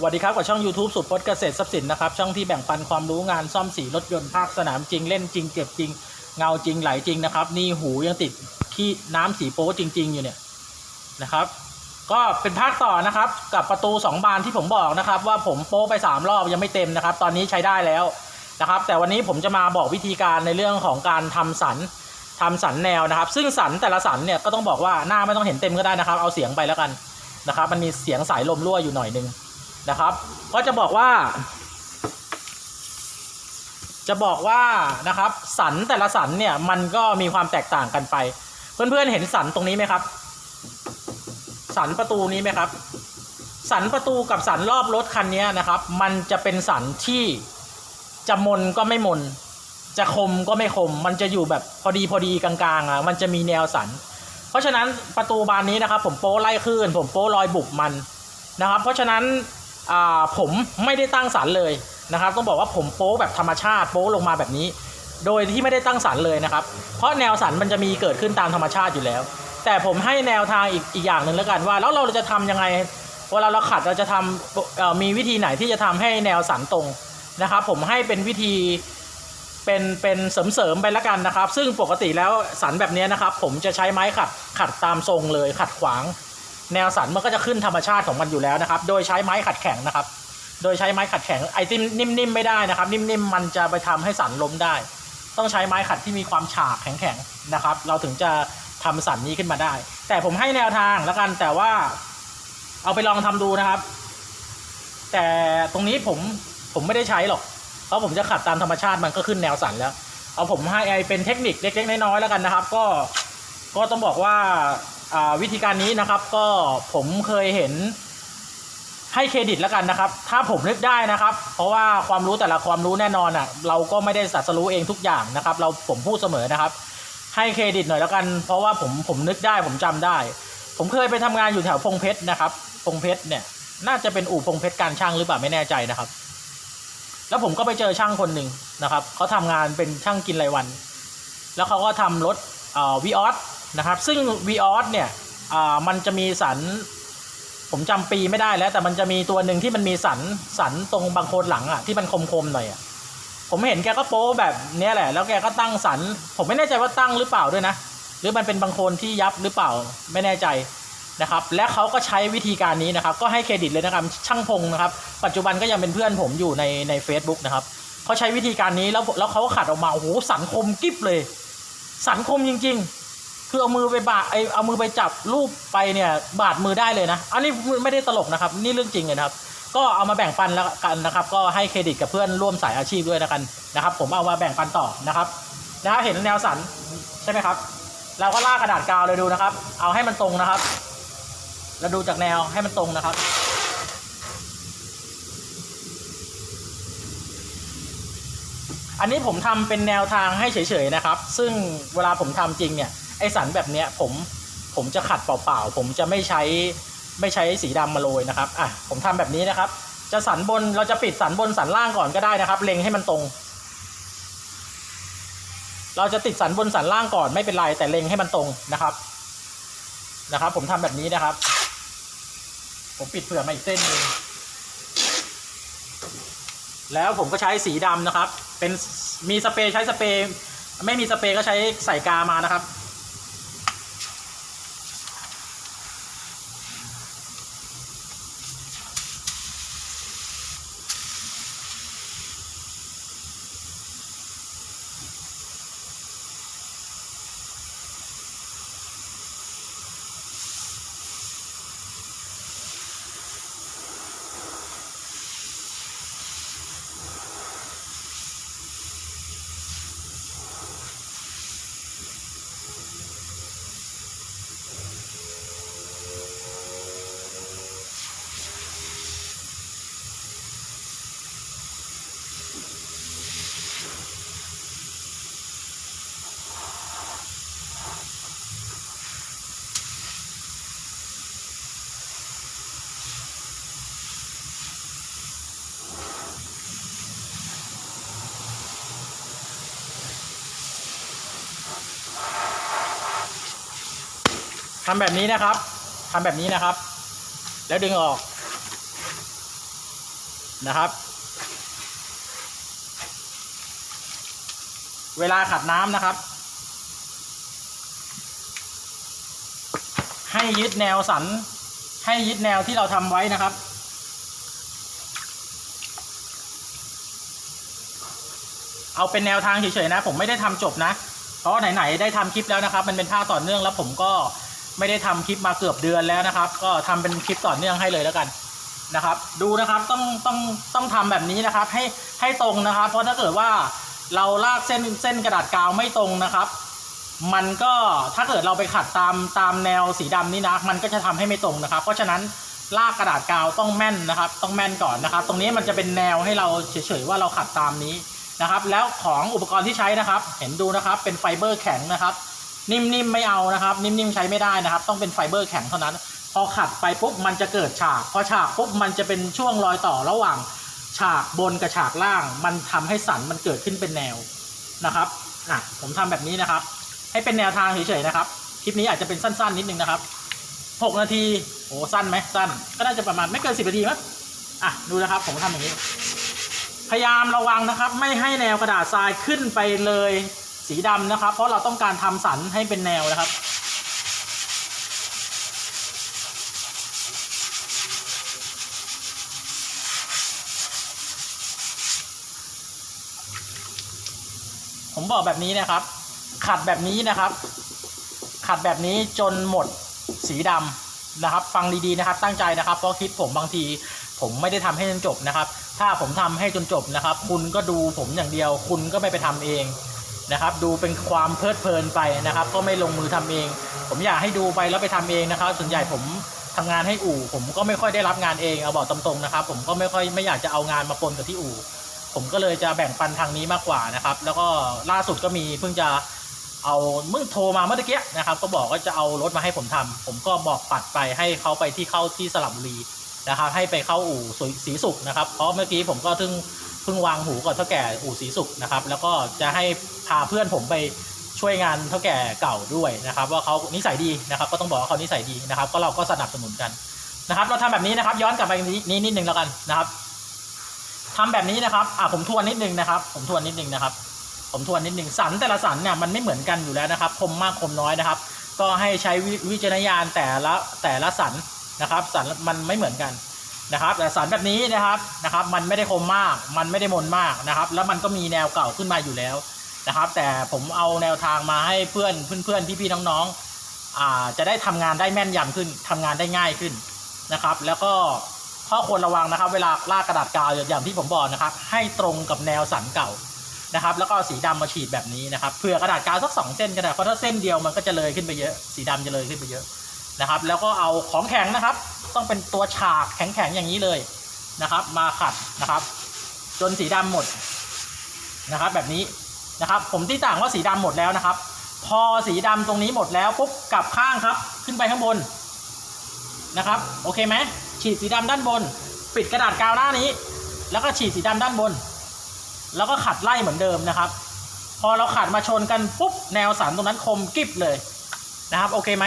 สวัสดีครับกับช่อง YouTube สุดพจน์เกษตรทรัพย์สินนะครับ ช่องที่แบ่งปันความรู้งานซ่อมสีรถยนต์ภาคสนามจริงเล่นจริงเจ็บจริง เงาจริงไหลจริงนะครับ นี่หูยังติดขี้น้ำสีโป๊จริง ๆ อยู่เนี่ยนะครับ ก็เป็นภาคต่อนะครับ กับประตู 2 บานที่ผมบอกนะครับ ว่าผมโป๊ไป 3 รอบยังไม่เต็มนะครับ ตอนนี้ใช้ได้แล้วนะครับ แต่วันนี้ผมจะมาบอกวิธีการในเรื่องของการทำสันทำสันแนวนะครับ ซึ่งสันแต่ละสันเนี่ยก็ต้องบอกว่าหน้าไม่ต้องเห็นเต็มก็ได้นะครับ เอาเสียงไปแล้วกันนะครับ มันมีเสียงสายลมรั่วอยู่หน่อยนึง นะครับ ก็จะบอกว่า จะบอกว่านะครับ สันแต่ละสันเนี่ยมันก็มีความแตกต่างกันไป เพื่อนๆเห็นสันตรงนี้ไหมครับ สันประตูนี้ไหมครับ สันประตูกับสันรอบรถคันนี้นะครับ มันจะเป็นสันที่จะมนก็ไม่มน จะคมก็ไม่คม มันจะอยู่แบบพอดีพอดีกลางๆอะมันจะมีแนวสัน เพราะฉะนั้นประตูบานนี้นะครับ ผมโป้ไล่ขึ้นผมโป้รอยบุบมันนะครับ เพราะฉะนั้น ผมไม่ได้ตั้งสันเลยนะครับ ต้องบอกว่าผมโป้แบบธรรมชาติโป้ลงมาแบบนี้ โดยที่ไม่ได้ตั้งสันเลยนะครับ เพราะแนวสันมันจะมีเกิดขึ้นตามธรรมชาติอยู่แล้ว แต่ผมให้แนวทางอีกอีกอย่างหนึ่งแล้วกันว่า แล้วเราจะทำยังไงเวลาเราขัดเราจะทำมีวิธีไหนที่จะทำให้แนวสันตรงนะครับ ผมให้เป็นวิธีเป็นเป็นเสริมๆไปแล้วกันนะครับ ซึ่งปกติแล้วสันแบบนี้นะครับ ผมจะใช้ไม้ขัดขัดตามทรงเลยขัดขวาง แนวสันมันก็จะขึ้นธรรมชาติของมันอยู่แล้วนะครับ โดยใช้ไม้ขัดแข็งนะครับ โดยใช้ไม้ขัดแข็งไอ้ที่นิ่มๆไม่ได้นะครับ นิ่มๆมันจะไปทำให้สันล้มได้ ต้องใช้ไม้ขัดที่มีความฉากแข็งๆนะครับ เราถึงจะทำสันนี้ขึ้นมาได้ แต่ผมให้แนวทางแล้วกันแต่ว่า เอาไปลองทำดูนะครับ แต่ตรงนี้ผมผมไม่ได้ใช้หรอก เพราะผมจะขัดตามธรรมชาติมันก็ขึ้นแนวสันแล้ว เอาผมให้ไอเป็นเทคนิคเล็กๆน้อยๆแล้วกันนะครับ ก็ก็ต้องบอกว่า วิธีการนี้นะครับก็ผมเคยเห็นให้เครดิตแล้วกันนะครับ ถ้าผมนึกได้นะครับ เพราะว่าความรู้แต่ละความรู้แน่นอนอะ เราก็ไม่ได้สัตว์รู้เองทุกอย่างนะครับ เราผมพูดเสมอนะครับ ให้เครดิตหน่อยแล้วกัน เพราะว่าผมผมนึกได้ผมจำได้ ผมเคยไปทำงานอยู่แถวพงเพชรนะครับ พงเพชรเนี่ย น่าจะเป็นอู่พงเพชรการช่างหรือเปล่าไม่แน่ใจนะครับ แล้วผมก็ไปเจอช่างคนหนึ่งนะครับเขาทำงานเป็นช่างกินรายวัน แล้วเขาก็ทำรถวีออส นะครับ ซึ่งวีออสเนี่ยมันจะมีสัน ผมจำปีไม่ได้แล้ว แต่มันจะมีตัวหนึ่งที่มันมีสันสันตรงบางโคนหลังอะที่มันคมๆหน่อยอะผมเห็นแกก็โป้แบบเนี้ยแหละ แล้วแกก็ตั้งสัน ผมไม่แน่ใจว่าตั้งหรือเปล่าด้วยนะ หรือมันเป็นบางโคนที่ยับหรือเปล่าไม่แน่ใจนะครับ และเขาก็ใช้วิธีการนี้นะครับ ก็ให้เครดิตเลยนะครับ ช่างพงนะครับ ปัจจุบันก็ยังเป็นเพื่อนผมอยู่ในใน a c e b o o k นะครับเขาใช้วิธีการนี้แล้วแล้วเขาก็ขัดออกมาโอ้โหสันคมกิบเลย สันคมจริง ๆ คือเอามือไปบาดไอเอามือไปจับรูปไปเนี่ยบาดมือได้เลยนะ อันนี้ไม่ได้ตลกนะครับ นี่เรื่องจริงเลยนะครับ ก็เอามาแบ่งปันแล้วกันนะครับ ก็ให้เครดิตกับเพื่อนร่วมสายอาชีพด้วยนะกันนะครับ ผมเอามาแบ่งปันต่อนะครับนะเห็นแนวสันใช่ไหมครับ เราก็ลากกระดาษกาวเลยดูนะครับ เอาให้มันตรงนะครับ แล้วดูจากแนวให้มันตรงนะครับอันนี้ผมทำเป็นแนวทางให้เฉยๆนะครับ ซึ่งเวลาผมทำจริงเนี่ย ไอสันแบบเนี้ยผมผมจะขัดเปล่าๆ ผมจะไม่ใช้ไม่ใช้สีดำมาโรยนะครับอะผมทำแบบนี้นะครับ จะสันบนเราจะปิดสันบนสันล่างก่อนก็ได้นะครับ เล็งให้มันตรง เราจะติดสันบนสันล่างก่อนไม่เป็นไรแต่เล็งให้มันตรงนะครับนะครับ ผมทำแบบนี้นะครับ ผมปิดเผื่อมาอีกเส้นหนึงแล้วผมก็ใช้สีดำนะครับ เป็นมีสเปรย์ใช้สเปรย์ไม่มีสเปรย์ก็ใช้ใส่กามานะครับ ทำแบบนี้นะครับทำแบบนี้นะครับ แล้วดึงออกนะครับ เวลาขัดน้ำนะครับ ให้ยึดแนวสัน ให้ยึดแนวที่เราทำไว้นะครับเอาเป็นแนวทางเฉยๆนะ ผมไม่ได้ทำจบนะ เพราะไหนๆได้ทำคลิปแล้วนะครับ มันเป็นภาคต่อเนื่องแล้วผมก็ ไม่ได้ทำคลิปมาเกือบเดือนแล้วนะครับ ก็ทำเป็นคลิปต่อเนื่องให้เลยแล้วกันนะครับ ดูนะครับต้องต้องต้องทำแบบนี้นะครับ ให้ให้ตรงนะครับ เพราะถ้าเกิดว่าเราลากเส้นเส้นกระดาษกาวไม่ตรงนะครับ มันก็ถ้าเกิดเราไปขัดตามตามแนวสีดำนี่นะ มันก็จะทำให้ไม่ตรงนะครับ เพราะฉะนั้นลากกระดาษกาวต้องแม่นนะครับ ต้องแม่นก่อนนะครับ ตรงนี้มันจะเป็นแนวให้เราเฉยๆว่าเราขัดตามนี้นะครับ แล้วของอุปกรณ์ที่ใช้นะครับ เห็นดูนะครับเป็นไฟเบอร์แข็งนะครับ นิ่มๆไม่เอานะครับ นิ่มๆใช้ไม่ได้นะครับ ต้องเป็นไฟเบอร์แข็งเท่านั้น พอขัดไปปุ๊บมันจะเกิดฉาก พอฉากปุ๊บมันจะเป็นช่วงรอยต่อระหว่างฉากบนกับฉากล่าง มันทำให้สันมันเกิดขึ้นเป็นแนวนะครับอะผมทำแบบนี้นะครับ ให้เป็นแนวทางเฉยๆนะครับ คลิปนี้อาจจะเป็นสั้นๆนิดนึงนะครับหกนาทีโอ้สั้นไหมสั้น ก็น่าจะประมาณไม่เกินสิบนาทีมั้งอะดูนะครับ ผมทำอย่างนี้ พยายามระวังนะครับ ไม่ให้แนวกระดาษทรายขึ้นไปเลย สีดำนะครับ เพราะเราต้องการทำสันให้เป็นแนวนะครับ ผมบอกแบบนี้นะครับ ขัดแบบนี้นะครับ ขัดแบบนี้จนหมดสีดำนะครับ ฟังดีๆนะครับ ตั้งใจนะครับ เพราะคลิปผมบางทีผมไม่ได้ทำให้จนจบนะครับ ถ้าผมทำให้จนจบนะครับ คุณก็ดูผมอย่างเดียว คุณก็ไม่ไปทำเอง นะครับ ดูเป็นความเพลิดเพลินไปนะครับ ก็ไม่ลงมือทำเอง ผมอยากให้ดูไปแล้วไปทำเองนะครับ ส่วนใหญ่ผมทำงานให้อู่ ผมก็ไม่ค่อยได้รับงานเองเอาบอกตรงๆนะครับ ผมก็ไม่ค่อยไม่อยากจะเอางานมาปนกับที่อู่ ผมก็เลยจะแบ่งปันทางนี้มากกว่านะครับ แล้วก็ล่าสุดก็มีเพิ่งจะเอาเมื่อโทรมาเมื่อกี้นะครับ ก็บอกว่าจะเอารถมาให้ผมทำผมก็บอกปัดไปให้เขาไปที่เข้าที่สระบุรีนะครับ ให้ไปเข้าอู่สีสุขนะครับ เพราะเมื่อกี้ผมก็เพิ่ง พิ่งวางหูกับเท่าแก่อู่สีสุขนะครับ แล้วก็จะให้พาเพื่อนผมไปช่วยงานเท่าแก่เก่าด้วยนะครับ ว่าเขานิสัยดีนะครับ ก็ต้องบอกว่าเขานิสัยดีนะครับ ก็เราก็สนับสนุนกันนะครับ เราทำแบบนี้นะครับ ย้อนกลับไปนี้นิดนึงแล้วกันนะครับทำแบบนี้นะครับอะผมทวนนิดนึงนะครับ ผมทวนนิดนึงนะครับ ผมทวนนิดนึงสันแต่ละสันเนี่ยมันไม่เหมือนกันอยู่แล้วนะครับ คมมากคมน้อยนะครับ ก็ให้ใช้วิวิจารณญาณแต่ละแต่ละสันนะครับ สันมันไม่เหมือนกัน นะครับแต่สันแบบนี้นะครับนะครับ มันไม่ได้คมมาก มันไม่ได้มนมากนะครับ แล้วมันก็มีแนวเก่าขึ้นมาอยู่แล้วนะครับ แต่ผมเอาแนวทางมาให้เพื่อนเพื่อนๆพี่ๆน้องๆอ่าจะได้ทำงานได้แม่นยำขึ้นทำงานได้ง่ายขึ้นนะครับ แล้วก็ข้อควรระวังนะครับ เวลาลากกระดาษกาวอย่างที่ผมบอกนะครับ ให้ตรงกับแนวสันเก่านะครับ แล้วก็สีดำมาฉีดแบบนี้นะครับเผื่อกระดาษกาวสักสองเส้นก็ได้เพราะถ้าเส้นเดียวมันก็จะเลยขึ้นไปเยอะ สีดำจะเลยขึ้นไปเยอะ นะครับ แล้วก็เอาของแข็งนะครับ ต้องเป็นตัวฉากแข็งๆอย่างนี้เลยนะครับ มาขัดนะครับ จนสีดำหมดนะครับ แบบนี้นะครับ ผมที่ต่างว่าสีดำหมดแล้วนะครับ พอสีดำตรงนี้หมดแล้วปุ๊บกลับข้างครับ ขึ้นไปข้างบนนะครับ โอเคไหมฉีดสีดำด้านบน ปิดกระดาษกาวหน้านี้ แล้วก็ฉีดสีดำด้านบน แล้วก็ขัดไล่เหมือนเดิมนะครับ พอเราขัดมาชนกันปุ๊บแนวสันตรงนั้นคมกริบเลยนะครับ โอเคไหม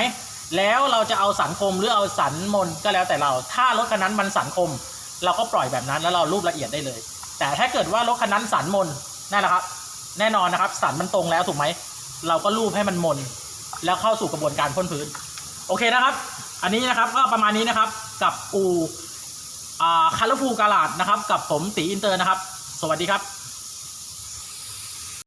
แล้วเราจะเอาสันคมหรือเอาสันมนก็แล้วแต่เรา ถ้ารถคันนั้นมันสันคม เราก็ปล่อยแบบนั้นแล้วเรารูปละเอียดได้เลย แต่ถ้าเกิดว่ารถคันนั้นสันมนนั่นแหละครับ แน่นอนนะครับสันมันตรงแล้วถูกไหมเราก็รูปให้มันมน แล้วเข้าสู่กระบวนการพ่นพื้น โอเคนะครับ อันนี้นะครับก็ประมาณนี้นะครับกับอูคาร์ฟูการาดนะครับ กับผมตีอินเตอร์นะครับ สวัสดีครับ